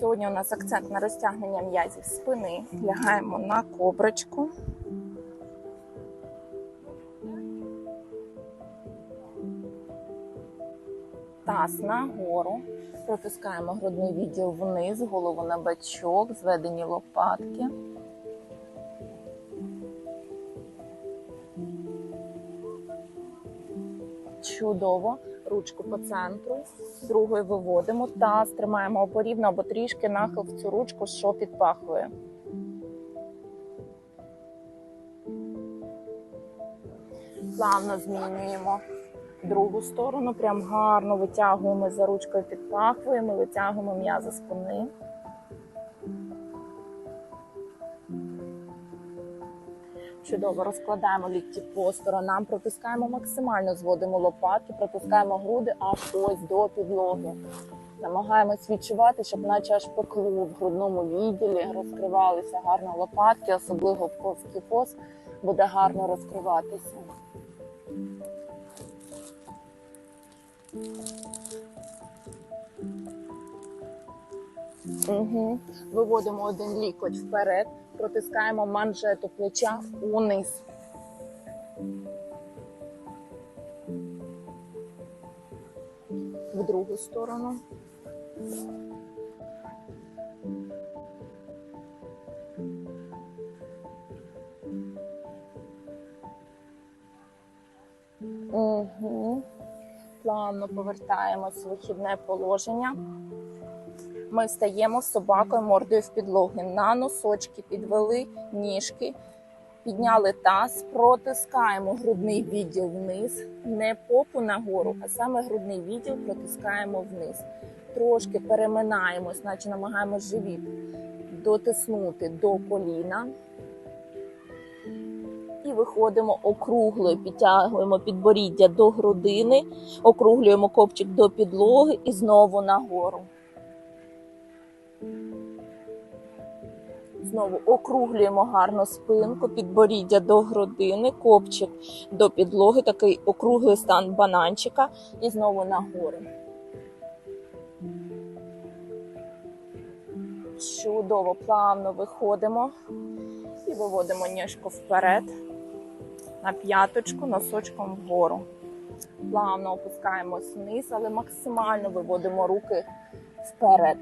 Сьогодні у нас акцент на розтягнення м'язів спини. Лягаємо на коброчку. Таз нагору. Протискаємо грудний відділ вниз, голову на бачок, зведені лопатки. Чудово. Ручку по центру. Другою виводимо. Таз тримаємо опорівно або трішки нахил в цю ручку, що підпахує. Плавно змінюємо другу сторону. Прям гарно витягуємо за ручкою, підпахуємо, витягуємо м'язи спини. Чудово розкладаємо лікті по сторонам, протискаємо максимально, зводимо лопатки, протискаємо груди аж ось до підлоги. Намагаємось відчувати, щоб наче аж по кругу в грудному відділі розкривалися гарно лопатки, особливо ковський поз буде гарно розкриватися. Угу. Виводимо один лікоть вперед, протискаємо манжету плеча униз. В другу сторону. Угу. Плавно повертаємось в вихідне положення. Ми стаємо з собакою мордою в підлоги. На носочки підвели ніжки, підняли таз, протискаємо грудний відділ вниз, не попу нагору, а саме грудний відділ протискаємо вниз. Трошки переминаємось, наче намагаємось живіт дотиснути до коліна. І виходимо округлою, підтягуємо підборіддя до грудини, округлюємо копчик до підлоги і знову нагору. Знову округлюємо гарно спинку, підборіддя до грудини, копчик до підлоги, такий округлий стан бананчика і знову нагору. Чудово, плавно виходимо і виводимо ніжку вперед на п'яточку, носочком вгору. Плавно опускаємось вниз, але максимально виводимо руки вперед.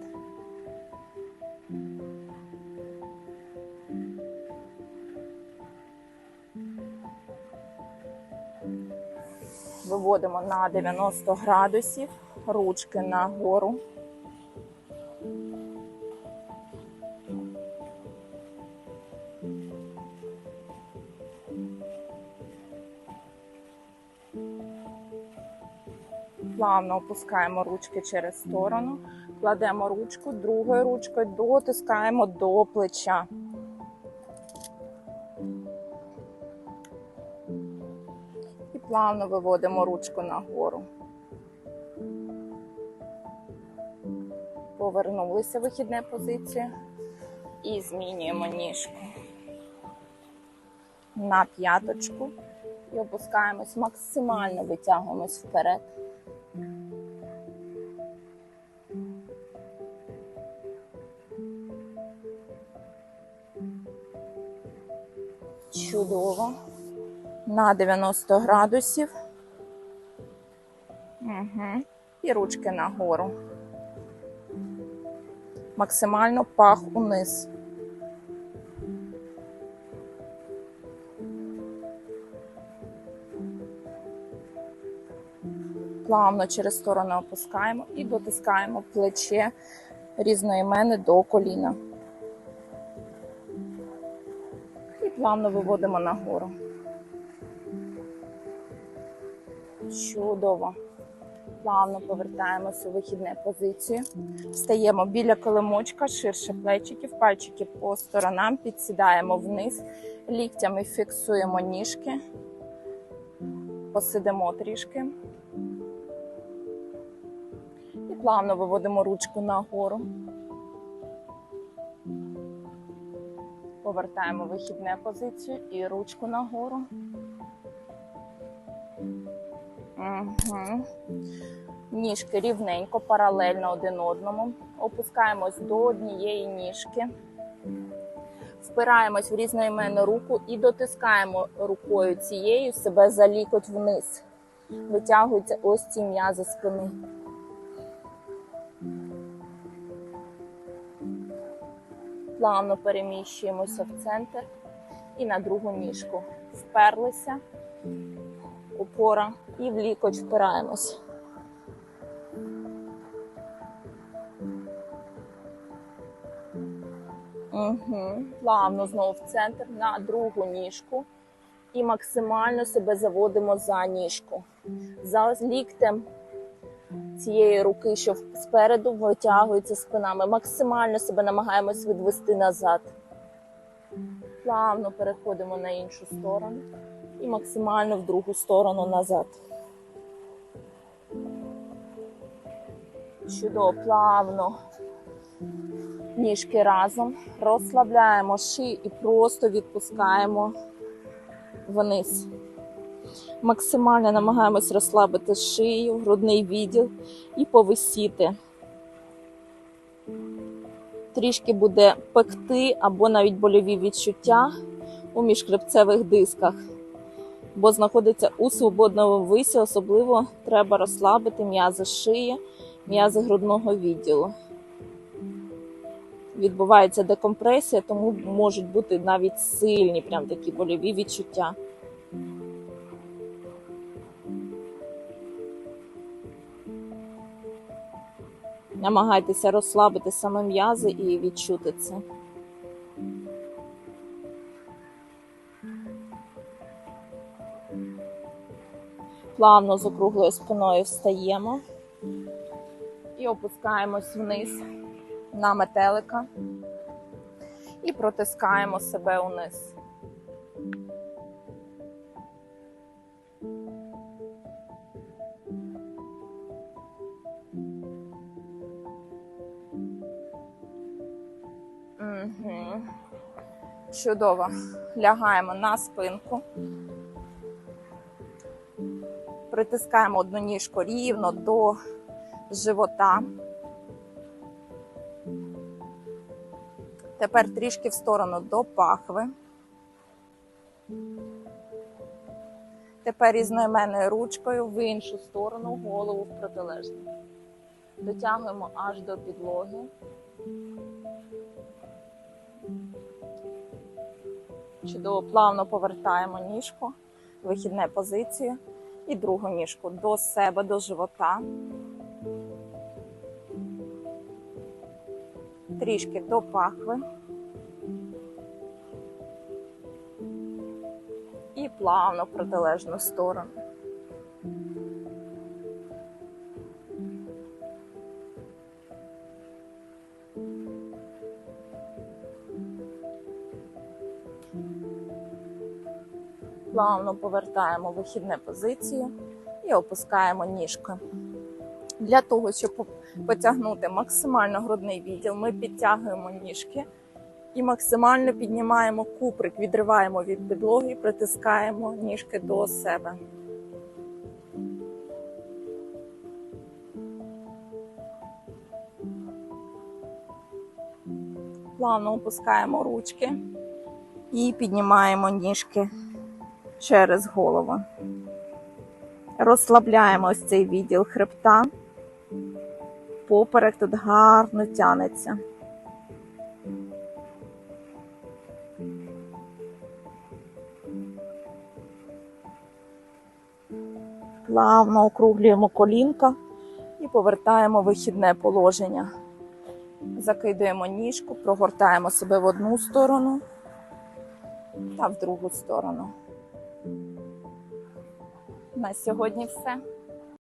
Виводимо на 90 градусів, ручки нагору. Плавно опускаємо ручки через сторону, кладемо ручку, другою ручкою дотискаємо до плеча. Плавно виводимо ручку нагору. Повернулися в вихідне позицію і змінюємо ніжку на п'яточку і опускаємось максимально витягуємось вперед. Чудово. На 90 градусів. Угу. І ручки нагору. Максимально пах униз. Плавно через сторону опускаємо і дотискаємо плече різноіменне до коліна. І плавно виводимо нагору. Чудово. Плавно повертаємося у вихідне позицію. Встаємо біля колемочка, ширше плечиків, пальчики по сторонам, підсідаємо вниз, ліктями фіксуємо ніжки, посидимо трішки. І плавно виводимо ручку нагору. Повертаємо вихідне позицію і ручку нагору. Ніжки рівненько, паралельно один одному. Опускаємось до однієї ніжки. Впираємось в різноіменну руку і дотискаємо рукою цією себе за лікоть вниз. Витягуються ось ці м'язи спини. Плавно переміщуємося в центр і на другу ніжку. Вперлися, опора і в лікоть впираємось. Угу. Плавно знову в центр на другу ніжку. І максимально себе заводимо за ніжку. За ліктем цієї руки, що спереду витягується спина. Ми максимально себе намагаємось відвести назад. Плавно переходимо на іншу сторону і максимально в другу сторону назад. Чудово, плавно. Ніжки разом. Розслабляємо шию і просто відпускаємо вниз. Максимально намагаємось розслабити шию, грудний відділ і повисіти. Трішки буде пекти або навіть больові відчуття у міжхребцевих дисках, бо знаходиться у свободному висі, особливо треба розслабити м'язи шиї, м'язи грудного відділу. Відбувається декомпресія, тому можуть бути навіть сильні, прям такі больові відчуття. Намагайтеся розслабити саме м'язи і відчути це. Плавно з округлою спиною встаємо і опускаємось вниз на метелика і протискаємо себе униз. Чудово. Лягаємо на спинку. Притискаємо одну ніжку рівно до живота. Тепер трішки в сторону до пахви. Тепер різноіменною ручкою в іншу сторону, голову в протилежну. Дотягуємо аж до підлоги. Чудово, плавно повертаємо ніжку, вихідне позицію і другу ніжку до себе, до живота. Трішки до пахви. І плавно в протилежну сторону. Плавно повертаємо вихідне позицію і опускаємо ніжки. Для того, щоб потягнути максимально грудний відділ, ми підтягуємо ніжки і максимально піднімаємо куприк, відриваємо від підлоги притискаємо ніжки до себе. Плавно опускаємо ручки і піднімаємо ніжки через голову. Розслабляємо ось цей відділ хребта. Поперек тут гарно тянеться. Плавно округлюємо колінка і повертаємо вихідне положення. Закидуємо ніжку, прогортаємо себе в одну сторону та в другу сторону. На сьогодні все.